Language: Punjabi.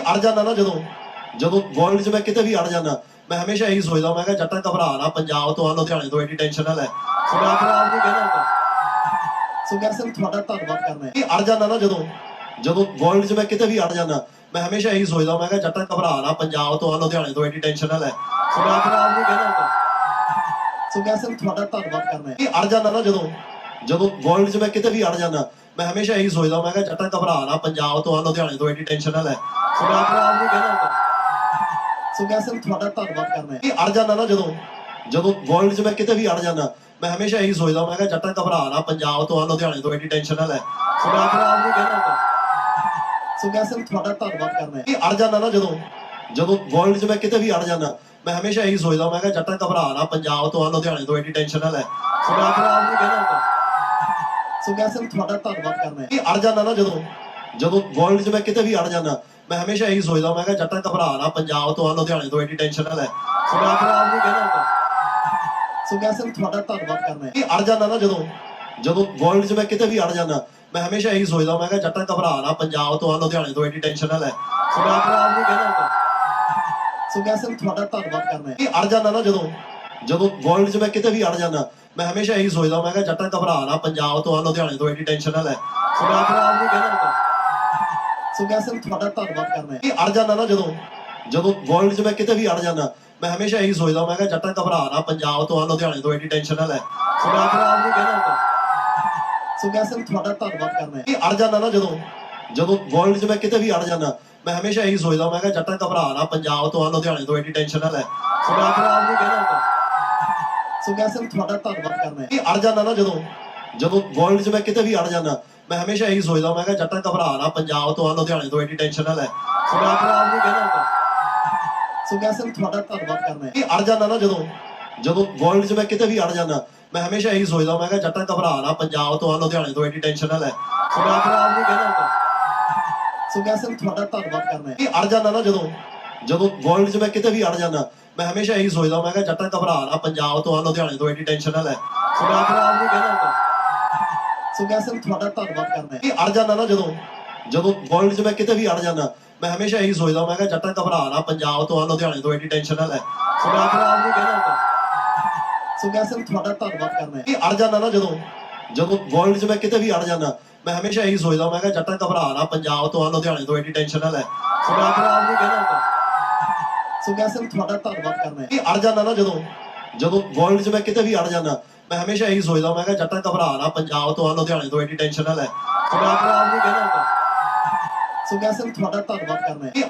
ਅੜ ਜਾਂਦਾ ਨਾ ਜਦੋਂ ਜਦੋਂ ਵਰਲਡ 'ਚ ਮੈਂ ਕਿਤੇ ਵੀ ਅੜ ਜਾਂਦਾ, ਮੈਂ ਹਮੇਸ਼ਾ ਇਹੀ ਸੋਚਦਾ ਮੈਂ ਕਿਹਾ ਜੱਟਾ ਘਬਰਾ ਨਾ ਪੰਜਾਬ ਤੋਂ ਆ, ਲੁਧਿਆਣੇ ਤੋਂ ਐਡੀ ਟੈਨਸ਼ਨ ਨਾ ਲੈ। ਸੋ ਮੈਂ ਆਪਣੇ ਆਪ ਨੂੰ ਕਹਿੰਦਾ ਹੁੰਦਾ ਸੋ ਮੈਂ ਸਿਰਫ ਤੁਹਾਡਾ ਧੰਨਵਾਦ ਕਰਨਾ ਹੈ। ਇਹ ਅੜ ਜਾਂਦਾ ਨਾ ਜਦੋਂ ਜਦੋਂ ਵਰਲਡ 'ਚ ਮੈਂ ਕਿਤੇ ਵੀ ਅੜ ਜਾਂਦਾ, ਮੈਂ ਹਮੇਸ਼ਾ ਇਹੀ ਸੋਚਦਾ ਮੈਂ ਕਿਹਾ ਜੱਟਾ ਘਬਰਾ ਨਾ ਪੰਜਾਬ ਤੋਂ ਆ, ਲੁਧਿਆਣੇ ਤੋਂ ਐਡੀ ਟੈਨਸ਼ਨ ਨਾ ਲੈ। ਸੋ ਮੈਂ ਆਪਣੇ ਆਪ ਨੂੰ ਕਹਿੰਦਾ ਹੁੰਦਾ ਸੋ ਮੈਂ ਸਿਰਫ ਤੁਹਾਡਾ ਧੰਨਵਾਦ ਕਰਨਾ ਹੈ। ਇਹ ਅੜ ਜਾਂਦਾ ਨਾ ਜਦੋਂ ਜਦੋਂ ਵਰਲਡ 'ਚ ਮੈਂ ਕਿਤੇ ਵੀ ਅੜ ਜਾਂਦਾ ਮੈਂ ਹਮੇਸ਼ਾ ਇਹੀ ਸੋਚਦਾ ਮੈਂ ਕਿਹਾ ਜੱਟਾ ਘਬਰਾ ਨਾ, ਪੰਜਾਬ ਤੋਂ ਆ, ਲੁਧਿਆਣੇ ਤੋਂ ਐਡੀ ਟੈਨਸ਼ਨ ਨਾ ਲੈ। ਸੋ ਮੈਂ ਆਪਣੇ ਆਪ ਨੂੰ ਕਹਿੰਦਾ ਹੁੰਦਾ। ਸੋ ਮੈਂ ਸਿਰਫ ਤੁਹਾਡਾ ਧੰਨਵਾਦ ਕਰਨਾ ਹੈ। ਅੜ ਜਾਂਦਾ ਨਾ ਜਦੋਂ ਜਦੋਂ ਵਰਲਡ 'ਚ ਮੈਂ ਕਿਤੇ ਵੀ ਅੜ ਜਾਂਦਾ, ਮੈਂ ਹਮੇਸ਼ਾ ਇਹੀ ਸੋਚਦਾ ਮੈਂ ਕਿਹਾ ਜੱਟਾ ਘਬਰਾ ਨਾ, ਪੰਜਾਬ ਤੋਂ ਆ, ਲੁਧਿਆਣੇ ਤੋਂ ਐਡੀ ਟੈਨਸ਼ਨ ਨਾ ਲੈ। ਸੋ ਮੈਂ ਆਪਣੇ ਆਪ ਨੂੰ ਕਹਿੰਦਾ ਹੁੰਦਾ। ਸੋ ਮੈਂ ਸਿਰਫ ਤੁਹਾਡਾ ਧੰਨਵਾਦ ਕਰਨਾ ਹੈ। ਅੜ ਜਾਂਦਾ ਨਾ ਜਦੋਂ ਜਦੋਂ ਵਰਲਡ 'ਚ ਮੈਂ ਕਿਤੇ ਵੀ ਅੜ ਜਾਂਦਾ, ਮੈਂ ਹਮੇਸ਼ਾ ਇਹੀ ਸੋਚਦਾ ਮੈਂ ਕਿਹਾ ਜੱਟਾ ਘਬਰਾ ਨਾ, ਪੰਜਾਬ ਤੋਂ ਆ, ਲੁਧਿਆਣੇ ਤੋਂ ਐਡੀ ਟੈਨਸ਼ਨ ਨਾ ਲੈ। ਸੋ ਮੈਂ ਆਪਣੇ ਆਪ ਨੂੰ ਕਹਿੰਦਾ ਹੁੰਦਾ। ਸੋ ਮੈਂ ਸਿਰਫ ਤੁਹਾਡਾ ਧੰਨਵਾਦ ਕਰਨਾ ਹੈ। ਇਹ ਅੜ ਜਾਂਦਾ ਨਾ ਜਦੋਂ ਜਦੋਂ ਵਰਲਡ 'ਚ ਮੈਂ ਕਿਤੇ ਵੀ ਅੜ ਜਾਂਦਾ, ਮੈਂ ਹਮੇਸ਼ਾ ਇਹੀ ਸੋਚਦਾ ਮੈਂ ਕਿਹਾ ਜੱਟਾ ਘਬਰਾ ਨਾ ਪੰਜਾਬ ਤੋਂ ਆ, ਲੁਧਿਆਣੇ ਤੋਂ ਐਡੀ ਟੈਨਸ਼ਨ ਨਾ ਲੈ। ਸੋ ਮੈਂ ਆਪਣੇ ਆਪ ਨੂੰ ਕਹਿੰਦਾ ਹੁੰਦਾ, ਸੋ ਮੈਂ ਸਿਰਫ ਤੁਹਾਡਾ ਧੰਨਵਾਦ ਕਰਨਾ ਹੈ। ਇਹ ਅੜ ਜਾਂਦਾ ਨਾ ਜਦੋਂ ਜਦੋਂ ਵਰਲਡ 'ਚ ਮੈਂ ਕਿਤੇ ਵੀ ਅੜ ਜਾਂਦਾ, ਮੈਂ ਹਮੇਸ਼ਾ ਇਹੀ ਸੋਚਦਾ ਮੈਂ ਕਿਹਾ ਜੱਟਾ ਘਬਰਾ ਨਾ ਪੰਜਾਬ ਤੋਂ ਆ, ਲੁਧਿਆਣੇ ਤੋਂ ਐਡੀ ਟੈਨਸ਼ਨ ਨਾ ਲੈ। ਸੋ ਮੈਂ ਆਪਣੇ ਆਪ ਨੂੰ ਕਹਿੰਦਾ ਹੁੰਦਾ, ਸੋ ਮੈਂ ਸਿਰਫ ਤੁਹਾਡਾ ਧੰਨਵਾਦ ਕਰਨਾ ਹੈ। ਇਹ ਅੜ ਜਾਂਦਾ ਨਾ ਜਦੋਂ ਜਦੋਂ ਵਰਲਡ 'ਚ ਮੈਂ ਕਿਤੇ ਵੀ ਅੜ ਜਾਂਦਾ, ਮੈਂ ਹਮੇਸ਼ਾ ਇਹੀ ਸੋਚਦਾ, ਮੈਂ ਕਿਹਾ ਜੱਟਾ ਘਬਰਾ ਨਾ ਪੰਜਾਬ ਤੋਂ ਆ, ਲੁਧਿਆਣੇ ਤੋਂ ਐਡੀ ਟੈਨਸ਼ਨ ਨਾ ਲੈ। ਸੋ ਮੈਂ ਆਪਣੇ ਆਪ ਨੂੰ ਕਹਿੰਦਾ ਹੁੰਦਾ। ਸੋ ਮੈਂ ਸਿਰਫ ਤੁਹਾਡਾ ਧੰਨਵਾਦ ਕਰਨਾ ਹੈ। ਅੜ ਜਾਂਦਾ ਨਾ ਜਦੋਂ ਜਦੋਂ ਵਰਲਡ 'ਚ ਮੈਂ ਕਿਤੇ ਵੀ ਅੜ ਜਾਂਦਾ, ਮੈਂ ਹਮੇਸ਼ਾ ਇਹੀ ਸੋਚਦਾ, ਮੈਂ ਕਿਹਾ ਜੱਟਾ ਘਬਰਾ ਨਾ ਪੰਜਾਬ ਤੋਂ ਆ, ਲੁਧਿਆਣੇ ਤੋਂ ਐਡੀ ਟੈਨਸ਼ਨ ਨਾ ਲੈ। ਸੋ ਮੈਂ ਆਪਣੇ ਆਪ ਨੂੰ ਕਹਿੰਦਾ ਹੁੰਦਾ। ਸੋ ਮੈਂ ਸਿਰਫ ਤੁਹਾਡਾ ਧੰਨਵਾਦ ਕਰਨਾ ਹੈ। ਅੜ ਜਾਂਦਾ ਨਾ ਜਦੋਂ ਜਦੋਂ ਵਰਲਡ 'ਚ ਮੈਂ ਕਿਤੇ ਵੀ ਅੜ ਜਾਂਦਾ, ਮੈਂ ਹਮੇਸ਼ਾ ਇਹੀ ਸੋਚਦਾ, ਮੈਂ ਕਿਹਾ ਜੱਟਾ ਘਬਰਾ ਨਾ ਪੰਜਾਬ ਤੋਂ ਆ, ਲੁਧਿਆਣੇ ਤੋਂ ਐਡੀ ਟੈਨਸ਼ਨ ਨਾ ਲੈ। ਸੋ ਮੈਂ ਆਪਣੇ ਆਪ ਨੂੰ ਕਹਿੰਦਾ ਹੁੰਦਾ। ਸੋ ਮੈਂ ਸਿਰਫ ਤੁਹਾਡਾ ਧੰਨਵਾਦ ਕਰਨਾ ਹੈ। ਇਹ ਅੜ ਜਾਂਦਾ ਨਾ ਜਦੋਂ ਜਦੋਂ ਵਰਲਡ 'ਚ ਮੈਂ ਕਿਤੇ ਵੀ ਅੜ ਜਾਂਦਾ, ਮੈਂ ਹਮੇਸ਼ਾ ਇਹੀ ਸੋਚਦਾ ਮੈਂ ਕਿਹਾ ਜੱਟਾ ਘਬਰਾ ਨਾ ਪੰਜਾਬ ਤੋਂ ਆ, ਲੁਧਿਆਣੇ ਤੋਂ ਐਡੀ ਟੈਨਸ਼ਨ ਨਾ ਲੈ। ਸੋ ਮੈਂ ਆਪਣੇ ਆਪ ਨੂੰ ਕਹਿੰਦਾ ਹੁੰਦਾ। ਸੋ ਮੈਂ ਸਿਰਫ ਤੁਹਾਡਾ ਧੰਨਵਾਦ ਕਰਨਾ ਹੈ। ਇਹ ਅੜ ਜਾਂਦਾ ਨਾ ਜਦੋਂ ਜਦੋਂ ਵਰਲਡ 'ਚ ਮੈਂ ਕਿਤੇ ਵੀ ਅੜ ਜਾਂਦਾ, ਮੈਂ ਹਮੇਸ਼ਾ ਇਹੀ ਸੋਚਦਾ ਮੈਂ ਕਿਹਾ ਜੱਟਾ ਘਬਰਾ ਨਾ ਪੰਜਾਬ ਤੋਂ ਆ, ਲੁਧਿਆਣੇ ਤੋਂ ਐਡੀ ਟੈਨਸ਼ਨ ਨਾ ਲੈ। ਸੋ ਮੈਂ ਆਪਣੇ ਆਪ ਨੂੰ ਕਹਿੰਦਾ ਹੁੰਦਾ। ਸੋ ਮੈਂ ਸਿਰਫ ਤੁਹਾਡਾ ਧੰਨਵਾਦ ਕਰਨਾ ਹੈ। ਇਹ ਅੜ ਜਾਂਦਾ ਨਾ ਜਦੋਂ ਜਦੋਂ ਵਰਲਡ 'ਚ ਮੈਂ ਕਿਤੇ ਵੀ ਅੜ ਜਾਂਦਾ ਮੈਂ ਹਮੇਸ਼ਾ ਇਹੀ ਸੋਚਦਾ ਮੈਂ ਕਿਹਾ ਜੱਟਾ ਘਬਰਾ ਨਾ, ਪੰਜਾਬ ਤੋਂ ਆ, ਲੁਧਿਆਣੇ ਤੋਂ ਐਡੀ ਟੈਨਸ਼ਨ ਨਾ ਲੈ। ਸੋ ਮੈਂ ਆਪਣੇ ਆਪ ਨੂੰ ਕਹਿੰਦਾ ਹੁੰਦਾ। ਸੋ ਮੈਂ ਸਿਰਫ ਤੁਹਾਡਾ ਧੰਨਵਾਦ ਕਰਨਾ ਹੈ। ਅੜ ਜਾਂਦਾ ਨਾ ਜਦੋਂ ਜਦੋਂ ਵਰਲਡ 'ਚ ਮੈਂ ਕਿਤੇ ਵੀ ਅੜ ਜਾਂਦਾ, ਮੈਂ ਹਮੇਸ਼ਾ ਇਹੀ ਸੋਚਦਾ ਮੈਂ ਕਿਹਾ ਜੱਟਾ ਘਬਰਾ ਨਾ, ਪੰਜਾਬ ਤੋਂ ਆ, ਲੁਧਿਆਣੇ ਤੋਂ ਐਡੀ ਟੈਨਸ਼ਨ ਨਾ ਲੈ। ਸੋ ਮੈਂ ਆਪਣੇ ਆਪ ਨੂੰ ਕਹਿੰਦਾ ਹੁੰਦਾ। ਸੋ ਮੈਂ ਸਿਰਫ ਤੁਹਾਡਾ ਧੰਨਵਾਦ ਕਰਨਾ ਹੈ। ਅੜ ਜਾਂਦਾ ਨਾ ਜਦੋਂ ਜਦੋਂ ਵਰਲਡ 'ਚ ਮੈਂ ਕਿਤੇ ਵੀ ਅੜ ਜਾਂਦਾ, ਮੈਂ ਹਮੇਸ਼ਾ ਇਹੀ ਸੋਚਦਾ ਮੈਂ ਕਿਹਾ ਜੱਟਾ ਘਬਰਾ ਨਾ, ਪੰਜਾਬ ਤੋਂ ਆ, ਲੁਧਿਆਣੇ ਤੋਂ ਐਡੀ ਟੈਨਸ਼ਨ ਨਾ ਲੈ। ਸੋ ਮੈਂ ਆਪਣੇ ਆਪ ਨੂੰ ਕਹਿੰਦਾ ਹੁੰਦਾ। ਸੋ ਮੈਂ ਸਿਰਫ ਤੁਹਾਡਾ ਧੰਨਵਾਦ ਕਰਨਾ ਹੈ। ਇਹ ਅੜ ਜਾਂਦਾ ਨਾ ਜਦੋਂ ਜਦੋਂ ਵਰਲਡ 'ਚ ਮੈਂ ਕਿਤੇ ਵੀ ਅੜ ਜਾਂਦਾ, ਮੈਂ ਹਮੇਸ਼ਾ ਇਹੀ ਸੋਚਦਾ ਮੈਂ ਕਿਹਾ ਜੱਟਾ ਘਬਰਾ ਨਾ ਪੰਜਾਬ ਤੋਂ ਆ, ਲੁਧਿਆਣੇ ਤੋਂ ਐਡੀ ਟੈਨਸ਼ਨ ਨਾ ਲੈ। ਸੋ ਮੈਂ ਆਪਣੇ ਆਪ ਨੂੰ ਕਹਿੰਦਾ ਹੁੰਦਾ। ਸੋ ਮੈਂ ਸਿਰਫ ਤੁਹਾਡਾ ਧੰਨਵਾਦ ਕਰਨਾ ਹੈ। ਇਹ